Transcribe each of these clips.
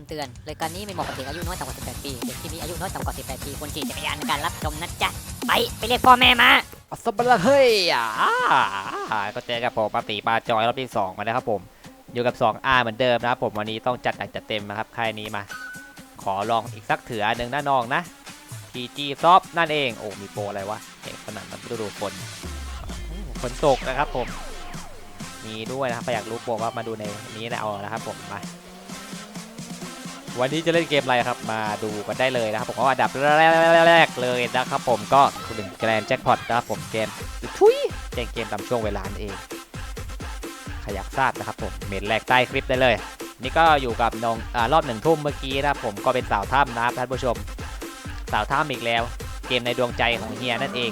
ำเตือนรายการนี้ไม่เหมาะกับเด็กอายุน้อยต่ำกว่า 18 ปีเด็กที่มีอายุน้อยต่ำกว่า 18 ปีควรขี่จักรยานในการรับชมนะจ๊ะ ไป ไปเรียกพ่อแม่มาอัสบละเฮ้ยอ่าก็เจอกับผมปาติปาจอยรอบที่ 2 มานะครับผม อยู่กับ 2R เหมือนเดิมนะครับผมวันนี้ต้องจัดหนักจัดเต็มนะครับค่ายนี้มา ขอลองอีกสักเถือหนึ่งนะน้องนะ PG ซอฟนั่นเองโอ้มีโปรอะไรวะเห็นขนาดมันฤดูฝนฝนตกนะครับผมมีด้วยนะครับอยากรู้โปรก็มาดูในนี้นะเอานะครับผมมา วันนี้จะเล่นเกมอะไรครับมาดูกันได้เลยนะครับผมว่าอันดับแรกๆเลยนะครับผมก็คือหนึ่งแกรนแจ็คพอตนะครับผมเกมทุยแจ้งเกมตามช่วงเวลานั่นเองใครอยากทราบนะครับผมเมนแรกใต้คลิปได้เลย นี่ก็อยู่กับน้องอารอบหนึ่งทุ่มเมื่อกี้นะครับผมก็เป็นสาวถ้ำนะครับท่านผู้ชม สาวถ้ำอีกแล้ว เกมในดวงใจของเฮียนั่นเอง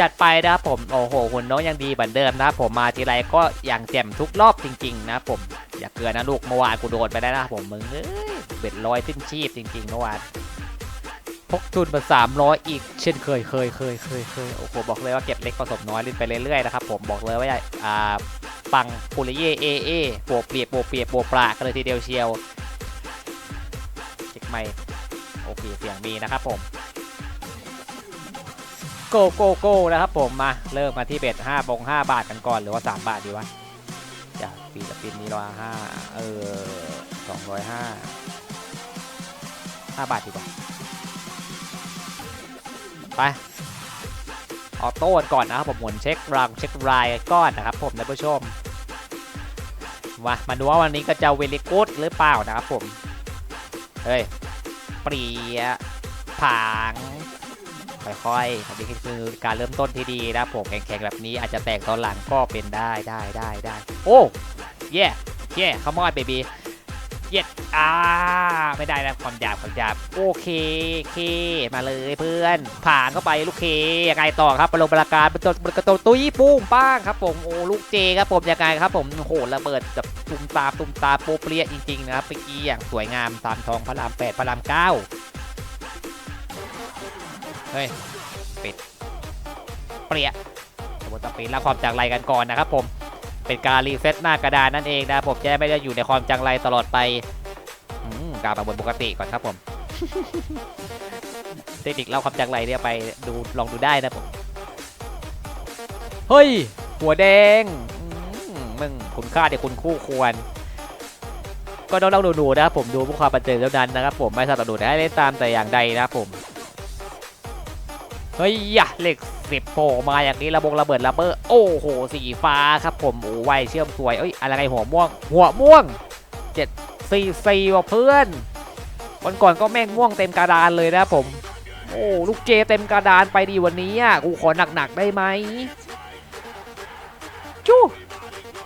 จัดไปนะครับผมโอ้โหหุ่นน้องยังดีเหมือนเดิมนะครับผมมาทีไรก็อย่างแจ่มทุกรอบจริง ๆ นะผมอย่าเกลือนะลูกเมื่อวานกูโดนไปได้นะครับผมมึงเอ้ยเบ็ดลอยสิ้นชีพจริงๆเมื่อวานพกทุนมา300อีกเช่นเคยเคยเคยเคยเคยโอ้โหบอกเลยว่าเก็บเล็กผสมน้อยเล่นไปเรื่อยๆนะครับผมบอกเลยว่าอ่าปังปุริเย่เอเอโปวเปียกโปวเปียกโปวปลากันเลยทีเดียวเชียวเช็คไม่โอเคเสียงมีนะครับผม โกโกโก้นะครับผมมาเริ่มมาที่เบ็ด5บง5บาทกันก่อนหรือว่า3บาทดีวะจะปีละปินนี้ร้อยห้าเออสองร้อยห้าห้าบาทดีกว่าไปออโต้ก่อนนะครับผมหมุนเช็ครังเช็ครายก้อนนะครับผมท่านผู้ชมมามาดูว่าวันนี้ก็จะเวลิกูดหรือเปล่านะครับผม เฮ้ย เปรียผาง ค่อยๆอันนี้คือการเริ่มต้นที่ดีนะผมแข็งๆแบบนี้อาจจะแตกตอนหลังก็เป็นได้ได้ได้ได้โอ้เย่เย่ขมอดเบบีเย็ดอ่าไม่ได้นะความหยาบความหยาบโอเคเค มาเลยเพื่อน ผ่านเข้าไปลูกเคยังไงต่อครับประโลมประการเป็นตัวเป็นกระตัวตุ้ยปุ้งป้างครับผมโอ้ลูกเจครับผมยังไงครับผมโหระเบิดแบบตุ้มตาตุ้มตาโปรเปรียจริงๆนะครับเมื่อกี้อย่างสวยงามตามทองพระรามแปดพระรามเก้า เฮ้ยเปรี้ยสมมติต้องปีนรับความจังไรกันก่อนนะครับผมเป็นการรีเซ็ตหน้ากระดานนั่นเองนะผมจะได้ไม่ได้อยู่ในความจังไรตลอดไปอืมการมาบปกติก่อนครับผมเทคนิคเล่าความจังไรเนี่ยไปดูลองดูได้นะผมเฮ้ย หัวแดงมึงคุณค่าเดี๋ยวคุณคู่ควร ก็ต้องลองดูๆนะครับผมดูผู้ความบันเทิงเท่านั้นนะครับผมไม่สนับสนุนให้เล่นตามแต่อย่างใดนะครับผม เฮ้ยยะเหล็กสิบโผล่มาอย่างนี้ระบงระเบิดระเบ้อโอ้โหสีฟ้าครับผมโอ้ไวเชื่อมสวยเอ้ยอะไรไงหัวม่วง หัวม่วงเจ็ดสี่สี่ว่ะเพื่อนวันก่อนก็แม่งม่วงเต็มกระดานเลยนะผม โอ้ลูกเจเต็มกระดานไปดีวันนี้อะกูขอหนักๆได้ไหมจู้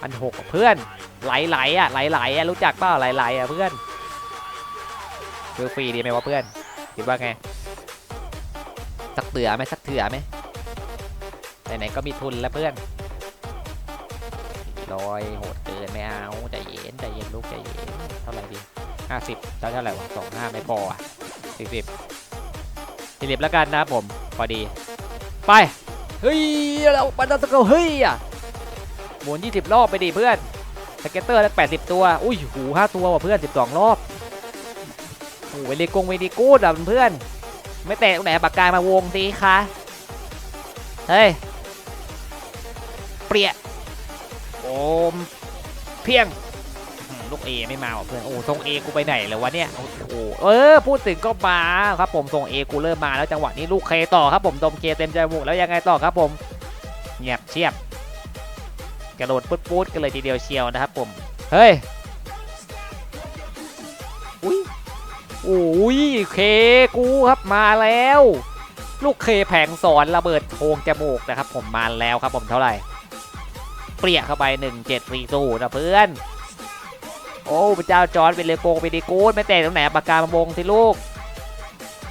อันหกเพื่อนไหลๆอะไหลๆอะรู้จักเปล่าไหลๆอะเพื่อนซื้อฟรีดีไหมวะเพื่อนคิดว่าไง สักเตือไหมสักเถื่อไหมไหนๆก็มีทุนแล้วเพื่อนลอยโหดเกินไม่เอาใจเย็นใจเย็นลูกใจเย็นเท่าไหร่ดีห้าสิบเท่าเท่าไหร่วะสองห้าไม่พออะสี่สิบสี่สิบแล้วกันนะผมพอดี ไปเฮ้ยเราบันดาลสกลเฮ้ยอะหมุนยี่สิบรอบไปดิเพื่อนสเก็ตเตอร์แล้วแปดสิบตัว อุ้ยหูห้าตัวว่ะเพื่อนสิบสองรอบโอ้เวลีกงเวลีกูดอะเพื่อน ไม่แตะตรงไหนปากกามาวงสิคะเฮ้ยเปรี้ยโอมเพียงลูกเอไม่มาเพื่อนโอ้ทรงเอกูไปไหนเลยวะเนี่ยโอ้โหเออพูดถึงก็มาครับผมทรงเอกูเริ่มมาแล้วจังหวะนี้ลูกเคต่อครับผมดมเคเต็มใจมูกแล้วยังไงต่อครับผมเงียบเชียบกระโดดปุ๊ดปุ๊ดกันเลยทีเดียวเชียวนะครับผมเฮ้ย อ้ยเคกูครับมาแล้ว ลูกเคแผงสอนระเบิดโพงจมูกนะครับ ผมมาแล้วครับผมเท่าไหร่ เปรี้ยเข้าไป1 7 4สูนะเพื่อน โอ้พระเจ้าจอร์ดเป็นเลโกงเป็นดีกูดไม่แตกตรงไหนปากกามาวงสิลูก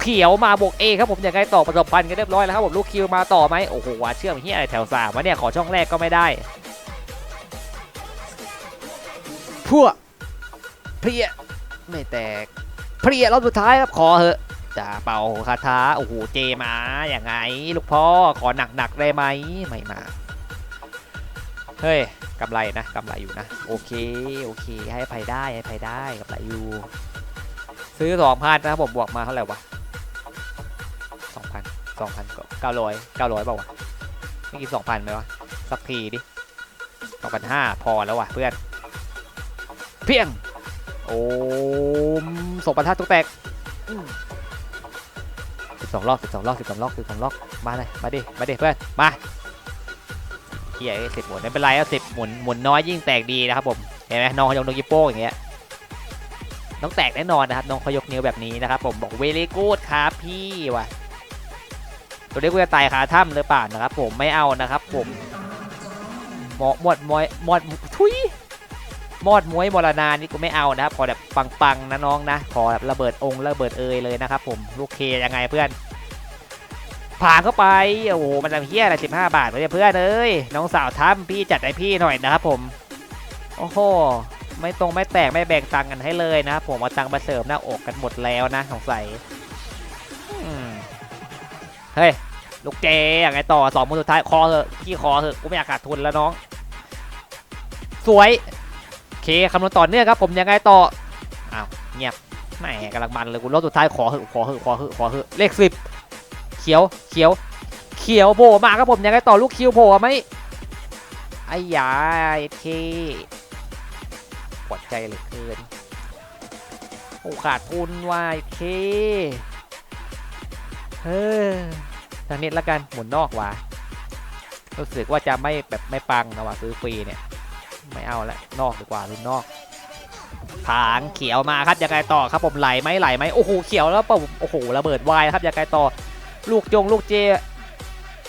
เขียวมาบวกเอครับผมอยังไงต่อประสบพันธ์กันเรียบร้อยแล้วครับผมลูกคิวมาต่อไหมโอ้โหว่าเชื่อมเฮียอะไรแถวสามวะเนี่ยขอช่องแรกก็ไม่ได้พวกเพรียไม่แตก เพรียรอบสุดท้ายครับขอเหอะจะเป่าคาถาโอ้โหเจมาอย่างไง ลูกพ่อขอหนักๆได้ไหมไม่มาเฮ้ยกำไรนะกำไรอยู่นะ โอเคโอเค ให้ภัยได้ให้ภัยได้กำไรอยู่ ซื้อสองพันนะผมบวกมาเท่าไหร่วะสองพันสองพันเก้าร้อยเก้าร้อยเปล่าวะไม่กี่สองพันไหมวะสักทีดิสองพันห้าพอแล้ววะเพื่อนเพียง โอ้มสองพันห้าตุ๊กแตกสิบสองรอบสิบสองรอบสิบสองรอบสิบสองรอบมาเลยมาดิมาดิเพื่อนมาเฮียสิบหมุนไม่เป็นไรเอาสิบหมุนหมุนน้อยยิ่งแตกดีนะครับผมเห็นไหมน้องเขายกนิ้วโป้อย่างเงี้ยต้องแตกแน่นอนนะครับน้องเขายกนิ้วแบบนี้นะครับผมบอกเวลีกูดครับพี่ว่ะตัวเล็กกูจะตายคาถ้ำหรือเปล่านะครับผมไม่เอานะครับผมหมอหมดมวยหมดทุย มอดมวยมรณานี่กูไม่เอานะครับขอแบบปังๆนะน้องนะขอแบบระเบิดองค์ระเบิดเอยเลยนะครับผมลูกเคยังไงเพื่อน ผ่านเข้าไปโอ้โหมันทำเฮี้ยอะไรสิบห้าบาทเลยเพื่อนเอ้ยน้องสาวทำพี่จัดให้พี่หน่อยนะครับผมโอ้โหไม่ตรงไม่แตกไม่แบ่งตังกันให้เลยนะครับผมเอาตังมาเสริมหน้าอกกันหมดแล้วนะสงสัยเฮ้ยลูกเจอย่างไงต่อสองมือสุดท้ายคอเถอะขี้คอเถอะกูไม่อยากขาดทุนแล้วน้อง สวย เคคำนวณต่อเนื่องครับผมยังไงต่ออ้าวเงียบแหมกำลังมันเลยกูรอบสุดท้ายขอเหอะขอเหอะขอเหอะขอเหอะเลขสิบเขียวเขียว เขียวโผล่มาครับผมยังไงต่อลูกคิวโผล่ไหมไอ้ยาไอ้เทปวดใจเหลือเกินโอ้ขาดทุนวายเคเฮ้ยทางนี้ละกันหมุนนอกว่ะรู้สึกว่าจะไม่แบบไม่ปังนะว่ะซื้อฟรีเนี่ย ไม่เอาละนอกดีกว่าซื้อนอกผางเขียวมาครับยังไงต่อครับผมไหลไหมไหลไหมโอ้โหเขียวแล้วเปล่าโอ้โหระเบิดวายนะครับยังไงต่อ ลูกจงลูกเจ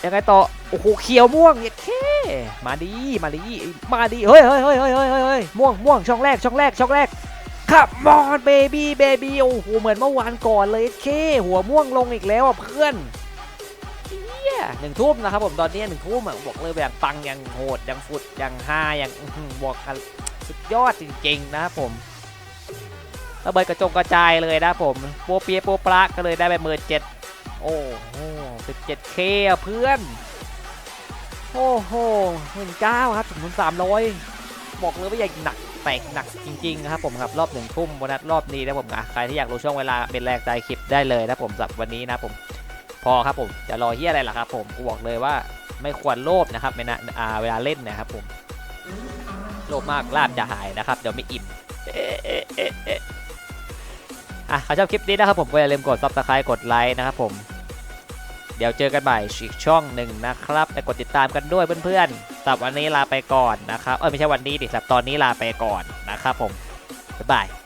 ยังไงต่อโอ้โหเขียวม่วงเย็ดเคมาดีมาดีมาดีเฮ้ยเฮ้ยเฮ้ยเฮ้ยเฮ้ยเฮ้ยเฮ้ยม่วงม่วงช่องแรกช่องแรกช่องแรกขับมอนเบบี้เบบี้โอ้โหเหมือนเมื่อวานก่อนเลยเค หัวม่วงลงอีกแล้วอะเพื่อน หนึ่งทุ่มนะครับผมตอนนี้หนึ่งทุ่มบอกเลยแบบปังอย่างโหดอย่างฟุดอย่างฮาอย่างอื้อกกันสุดยอดจริงๆนะครับผมระเบิดกระจงกระจายเลยนะครับผมโปเปียโปปลาก็เลยได้ไปหมื่นเจ็ดโอ้โหสิบเจ็ดเคเพื่อนโอ้โหหมื่นเก้าครับถึงสามร้อยบอกเลยว่าใหญ่หนักแตกหนักจริงๆนะครับผมครับรอบหนึ่งทุ่มโบนัสรอบนี้นะผมนะใครที่อยากรู้ช่วงเวลาเป็นแรงใจคลิปได้เลยนะผมสำหรับวันนี้นะผม พอครับผมจะรอเฮียอะไรล่ะครับผมกูบอกเลยว่าไม่ควรโลภนะครับเวลาอ่าเวลาเล่นนะครับผมโลภมากลาบจะหายนะครับเดี๋ยวไม่อิ่มอะใครชอบคลิปนี้นะครับผมก็อย่าลืมกดซับสไครต์กดไลค์นะครับผมเดี๋ยวเจอกันใหม่อีกช่องหนึ่งนะครับไปกดติดตามกันด้วยเพื่อนๆสำหรับวันนี้ลาไปก่อนนะครับเออไม่ใช่วันนี้ดิสำหรับตอนนี้ลาไปก่อนนะครับผมบ๊ายบาย